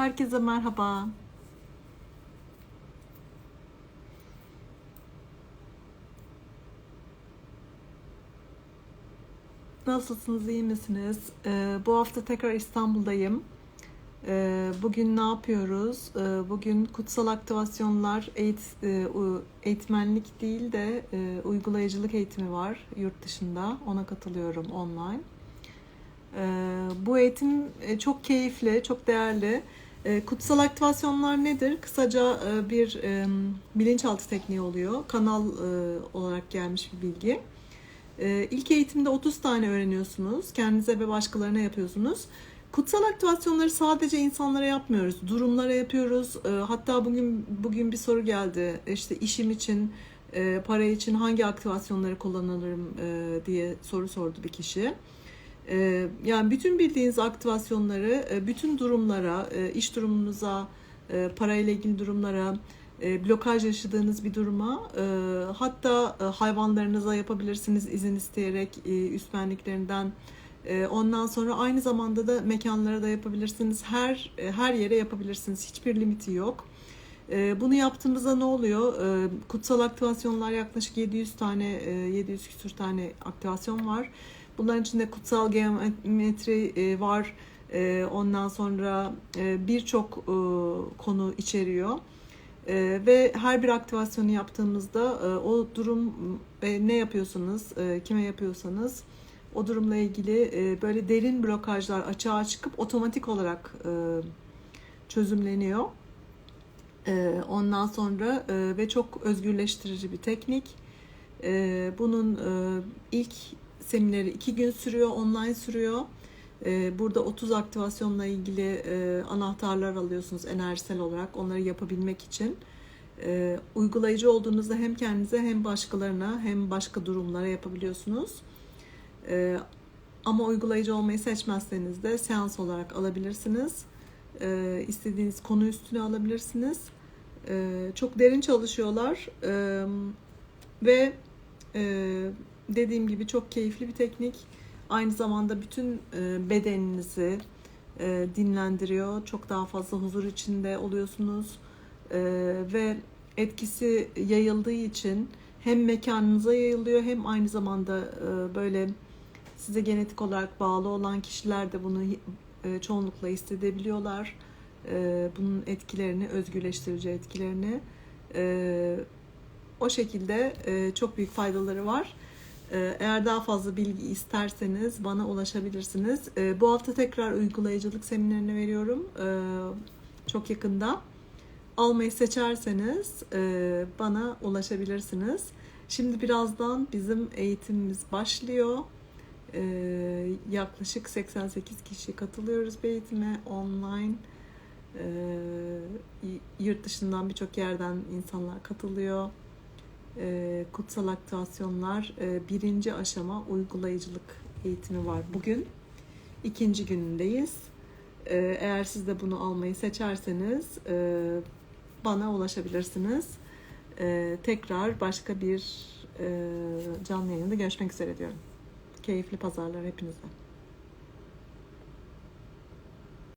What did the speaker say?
Herkese merhaba. Nasılsınız, iyi misiniz? Ee, bu hafta tekrar İstanbul'dayım. Ee, bugün ne yapıyoruz? Ee, bugün kutsal aktivasyonlar eğit- e, eğitmenlik değil de e, uygulayıcılık eğitimi var yurt dışında. Ona katılıyorum online. Ee, bu eğitim e, çok keyifli, çok değerli. E, Kutsal aktivasyonlar nedir? Kısaca e, bir e, bilinçaltı tekniği oluyor. Kanal e, olarak gelmiş bir bilgi. İlk eğitimde 30 tane öğreniyorsunuz. Kendinize ve başkalarına yapıyorsunuz. Kutsal aktivasyonları sadece insanlara yapmıyoruz. Durumlara yapıyoruz. Hatta bugün bugün bir soru geldi. İşte işim için, para için hangi aktivasyonları kullanırım diye soru sordu bir kişi. Ee, Yani bütün bildiğiniz aktivasyonları e, bütün durumlara, e, iş durumunuza, e, parayla ilgili durumlara, blokaj yaşadığınız bir duruma, hatta hayvanlarınıza yapabilirsiniz izin isteyerek üstmenliklerinden. E, Ondan sonra aynı zamanda da mekanlara da yapabilirsiniz. Her her yere yapabilirsiniz. Hiçbir limiti yok. Bunu yaptığımızda ne oluyor? Kutsal aktivasyonlar yaklaşık 700 tane, e, 700 küsur tane aktivasyon var. Bunların içinde kutsal geometri e, var. E, Ondan sonra e, birçok konu içeriyor. Ve her bir aktivasyonu yaptığımızda o durum e, ne yapıyorsanız, kime yapıyorsanız o durumla ilgili böyle derin blokajlar açığa çıkıp otomatik olarak çözümleniyor. Ondan sonra ve çok özgürleştirici bir teknik. Bunun ilk semineri iki gün sürüyor, online sürüyor. Ee, Burada 30 aktivasyonla ilgili e, anahtarlar alıyorsunuz enerjisel olarak onları yapabilmek için. Ee, Uygulayıcı olduğunuzda hem kendinize hem başkalarına hem başka durumlara yapabiliyorsunuz. Ee, Ama uygulayıcı olmayı seçmezseniz de seans olarak alabilirsiniz. İstediğiniz konu üstüne alabilirsiniz. Çok derin çalışıyorlar ve dediğim gibi çok keyifli bir teknik. Aynı zamanda bütün e, bedeninizi e, dinlendiriyor. Çok daha fazla huzur içinde oluyorsunuz. E, ve etkisi yayıldığı için hem mekanınıza yayılıyor hem aynı zamanda böyle size genetik olarak bağlı olan kişiler de bunu çoğunlukla hissedebiliyorlar. Bunun etkilerini, özgürleştirici etkilerini. O şekilde çok büyük faydaları var. E, Eğer daha fazla bilgi isterseniz bana ulaşabilirsiniz. E, Bu hafta tekrar uygulayıcılık seminerini veriyorum. E, Çok yakında. Almayı seçerseniz e, bana ulaşabilirsiniz. Şimdi birazdan bizim eğitimimiz başlıyor. Yaklaşık 88 kişi katılıyoruz bir eğitime online. Yurt dışından birçok yerden insanlar katılıyor. E, kutsal aktivasyonlar e, birinci aşama uygulayıcılık eğitimi var bugün. İkinci günündeyiz. E, eğer siz de bunu almayı seçerseniz bana ulaşabilirsiniz. Tekrar başka bir canlı yayında görüşmek üzere diyorum. Keyifli pazarlar hepinize.